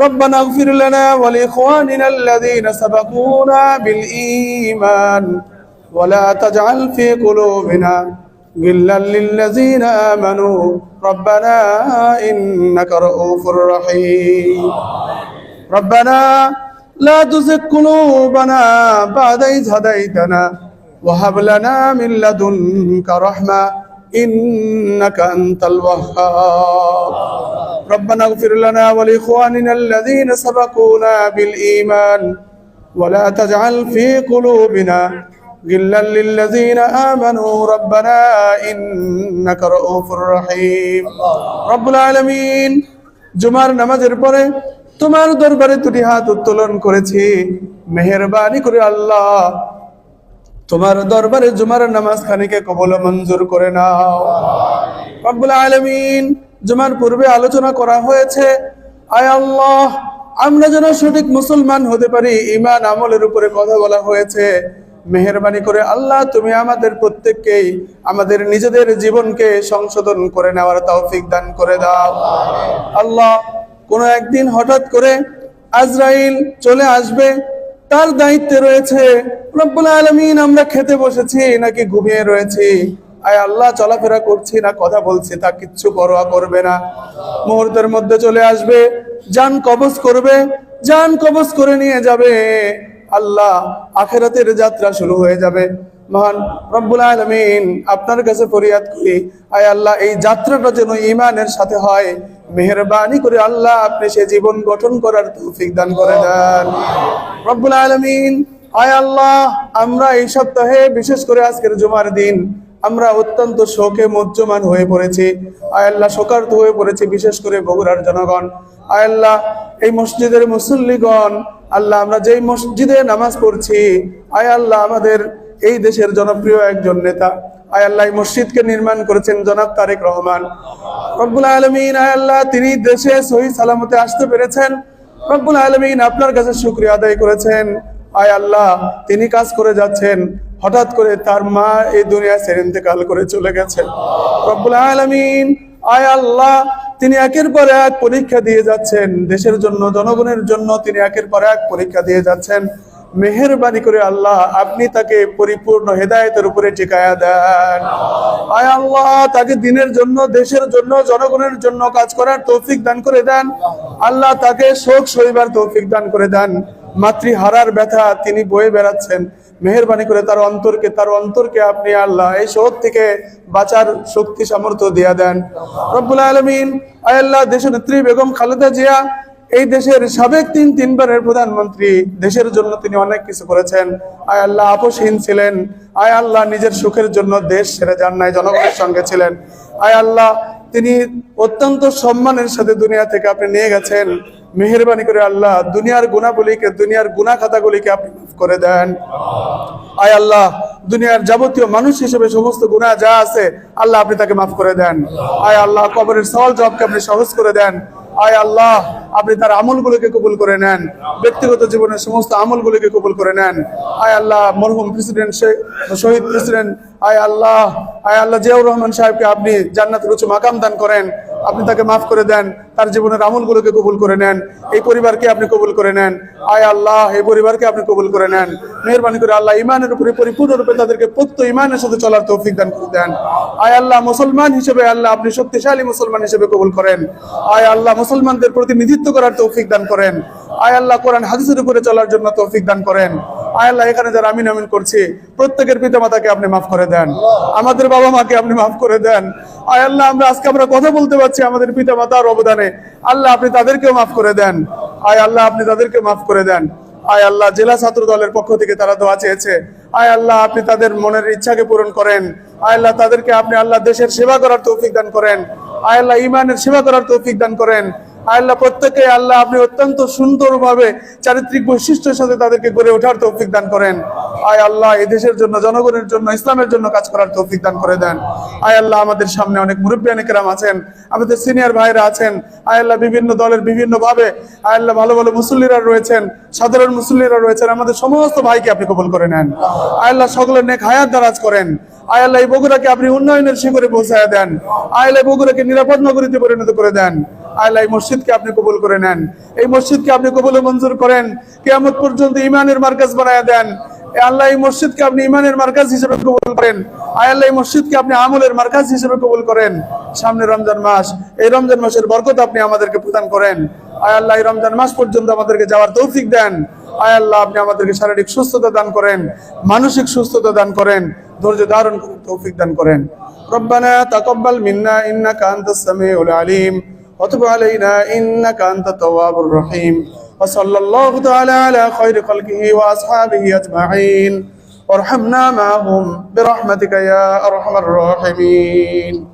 ربنا اغفر لنا ولإخواننا الذين سبقونا بالإيمان ولا تجعل في قلوبنا غلا للذين آمنوا ربنا إنك رؤوف رحيم ربنا لا تزغ قلوبنا بعد إذ هديتنا وهب لنا من لدنك رحمة إنك أنت الوهاب ربنا اغفر لنا ولإخواننا الذين سبقونا بالإيمان ولا تجعل في قلوبنا غلا للذين آمنوا ربنا إنك رؤوف رحيم رب العالمين জুমার নামাজের পরে তোমার দরবারে দুটি হাত উত্তোলন করেছি মেহেরবানি করে আল্লাহ তোমার দরবারে জুমার নামাজ খানিকে কবল মঞ্জুর করে নাও। রব্বুল আলামিন, জুমার পূর্বে আলোচনা করা হয়েছে, আয় আল্লাহ, আমরা যেন সঠিক মুসলমান হতে পারি ইমান আমলের উপরে কথা বলা হয়েছে। মেহরবানি করে আল্লাহ, তুমি আমাদের প্রত্যেককেই, আমাদের নিজেদের জীবনকে সংশোধন করে নেওয়ার তৌফিক দান করে দাও। আল্লাহ, কোনো একদিন হঠাৎ করে আজরাইল চলে আসবে তার দায়িত্বে রয়েছে? রব্বুল আলমিন, আমরা খেতে বসেছি, নাকি ঘুমিয়ে রয়েছি? আয় আল্লাহ, চলাফেরা করছি না, কথা বলছি, তা কিচ্ছু পরোয়া করবে না। মুহূর্তের মধ্যে চলে আসবে, যান কবজ করবে, যান কবজ করে নিয়ে যাবে। আল্লাহ, আখেরাতের যাত্রা শুরু হয়ে যাবে। মহান রব্বুল আলমিন আপনার কাছে ফরিয়াদ করি। আয় আল্লাহ, এই যাত্রাটা যেন ইমানের সাথে হয়। মেহরবানি করে আল্লাহ আপনি সে জীবন গঠন করার তৌফিক দান করে দেন। রব্বুল আলমিন, আয় আল্লাহ, আমরা এই সপ্তাহে বিশেষ করে আজকের জুমার দিন, আমরা অত্যন্ত শোকে মজ্জমান হয়ে পড়েছি। আয় আল্লাহ, শোকার্ত হয়ে পড়েছি বিশেষ করে বগুড়ার জনগণ। আয় আল্লাহ, এই মসজিদের মুসল্লিগণ, আল্লাহ আমরা যেই মসজিদে নামাজ পড়ছি, আয় আল্লাহ আমাদের এই দেশের জনপ্রিয় একজন নেতা। আয় আল্লাহ মসজিদকে নির্মাণ করেছেন জনাব তারেক রহমান। রব্বুল আলমিন, আয় আল্লাহ তিনি দেশে সহি সালামতে আসতে পেরেছেন। রব্বুল আলমিন আপনার কাছে শুক্রিয়া আদায় করেছেন। আয় আল্লাহ তিনি কাজ করে যাচ্ছেন। হঠাৎ করে তার মা এই দুনিয়া ছেড়ে ইন্তেকাল করে চলে গেছেন রব্বুল আলমিন, আয় আল্লাহ তিনি একের পর এক পরীক্ষা দিয়ে যাচ্ছেন। দেশের জন্য, জনগণের জন্য তিনি একের পর এক পরীক্ষা দিয়ে যাচ্ছেন। মেহেরবানি করে আল্লাহ, আপনি তাকে পরিপূর্ণ হেদায়েতের উপরে টিকায়া দেন। আয় আল্লাহ, তাকে দিনের জন্য, দেশের জন্য, জনগণের জন্য কাজ করার তৌফিক দান করে দেন। আল্লাহ তাকে শোক সইবার তৌফিক দান করে দেন। মাতৃহারার ব্যথা তিনি বয়ে বেড়াচ্ছেন। মেহরবানি করে তার অন্তরকে তার অন্তরকে আপনি আল্লাহ এই শোক থেকে বাঁচার শক্তি সামর্থ্য দিয়া দেন। রব্বুল আলমিন, আয় আল্লাহ দেশনেত্রী বেগম খালেদা জিয়া এই দেশের সাবেক তিন তিনবারের প্রধানমন্ত্রী, দেশের জন্য তিনি অনেক কিছু করেছেন। আয় আল্লাহ আপোষহীন ছিলেন। আয় আল্লাহ নিজের সুখের জন্য দেশ ছেড়ে যান নাই, জনগণের সঙ্গে ছিলেন। আয় আল্লাহ তিনি অত্যন্ত সম্মানের সাথে দুনিয়া থেকে আপনি নিয়ে গেছেন। মেহরবানি করে আল্লাহ দুনিয়ার গুণাবলীকে, দুনিয়ার গুণা খাতাগুলিকে আপনি করে দেন। আয় আল্লাহ দুনিয়ার যাবতীয় মানুষ হিসেবে সমস্ত গুণা যা আছে, আল্লাহ আপনি তাকে মাফ করে দেন। আয় আল্লাহ কবরের সওয়াল জবাবকে আপনি সহজ করে দেন। আয় আল্লাহ, আপনি তার আমলগুলোকে কবুল করে নেন। ব্যক্তিগত জীবনের সমস্ত আমলগুলোকে কবুল করে নেন। আয় আল্লাহ, মরহুম প্রেসিডেন্ট শহীদ প্রেসিডেন্ট, আয় আল্লাহ আয় আল্লাহ জিয়াউর রহমান সাহেবকে আপনি জান্নাত রুচু মাকাম দান করেন। আপনি তাকে মাফ করে দেন, তার জীবনের আমলগুলোকে কবুল করে নেন, এই পরিবারকে আপনি কবুল করে নেন। আয় আল্লাহ, এই পরিবারকে আপনি কবুল করে নেন। মেহরবানি করে আল্লাহ ইমানের উপরে পরিপূর্ণরূপে তাদেরকে প্রত্য ইমানের সাথে চলার তৌফিক দান করে দেন। আয় আল্লাহ মুসলমান হিসেবে আল্লাহ আপনি শক্তিশালী মুসলমান হিসেবে কবুল করেন। আয় আল্লাহ মুসলমানদের প্রতিনিধিত্ব করার তৌফিক দান করেন। আয় আল্লাহ কোরআন হাদিসের উপরে চলার জন্য তৌফিক দান করেন। আল্লাহ এখানে যারা আমিন আমিন করছি, প্রত্যেকের পিতা মাতাকে আপনি মাফ করে দেন। আমাদের বাবা মাকে আপনি মাফ করে দেন। আল্লাহ, আমরা আজকে আমরা কথা বলতে পারছি আমাদের পিতা মাতার অবদানে। আল্লাহ, আপনি তাদেরকেও মাফ করে দেন। আয় আল্লাহ, আপনি তাদেরকে মাফ করে দেন। আয় আল্লাহ, জেলা ছাত্র দলের পক্ষ থেকে তারা দোয়া চেয়েছে। আয় আল্লাহ, আপনি তাদের মনের ইচ্ছাকে পূরণ করেন। আয় আল্লাহ, তাদেরকে আপনি আল্লাহ দেশের সেবা করার তৌফিক দান করেন। আয় আল্লাহ, ইমানের সেবা করার তৌফিক দান করেন। আল্লাহ প্রত্যেকে, আল্লাহ আপনি অত্যন্ত সুন্দরভাবে চারিত্রিক বৈশিষ্ট্যের সাথে তাদেরকে গড়ে ওঠার তৌফিক দান করেন। আয় আল্লাহ এই দেশের জন্য, জনগণের জন্য, ইসলামের জন্য কাজ করার তৌফিক দান করে দেন। আয় আল্লাহ, আমাদের সামনে অনেক মুরব্বী কেরাম আছেন, আমাদের সিনিয়র ভাইরা আছেন। আয় আল্লাহ, বিভিন্ন দলের বিভিন্ন ভাবে আয় আল্লাহ, ভালো ভালো মুসল্লিরা রয়েছেন, সাধারণ মুসল্লিরা রয়েছেন, আমাদের সমস্ত ভাইকে আপনি কবল করে নেন। আয় আল্লাহ, সকলের নেক হায়াত দারাজ করেন। আয় আল্লাহ, এই বগুড়াকে আপনি উন্নয়নের শিখরে পৌঁছায় দেন। আয় আল্লাহ বগুড়াকে নিরাপদ নগরীতে পরিণত করে দেন। আল্লাহ মসজিদকে আপনি কবুল করে নেন। এই মসজিদকে আপনি কবুল মঞ্জুর করেন। কেয়ামত পর্যন্ত ইমানের মার্কাজ বানায় দেন। আল্লাহ মসজিদকে আপনি ইমানের মার্কাজ হিসেবে কবুল করেন। আয় আল্লাহ মসজিদকে আপনি আমলের মার্কাজ হিসেবে কবুল করেন। সামনে রমজান মাস। এই রমজান মাসের বরকত আপনি আমাদেরকে প্রদান করেন। আয় আল্লাহ রমজান মাস পর্যন্ত আমাদেরকে যাওয়ার তৌফিক দেন। আয় আল্লাহ আপনি আমাদেরকে শারীরিক সুস্থতা দান করেন, মানসিক সুস্থতা দান করেন, ধৈর্য ধারণ তৌফিক দান করেন। রব্বানা তাকব্বাল মিন্না ইন্নাকা আনতাস সামিউল আলিম। وتب علينا انك انت التواب الرحيم وصلى الله تعالى على خير خلقه واصحابه اجمعين وارحمنا معهم برحمتك يا ارحم الراحمين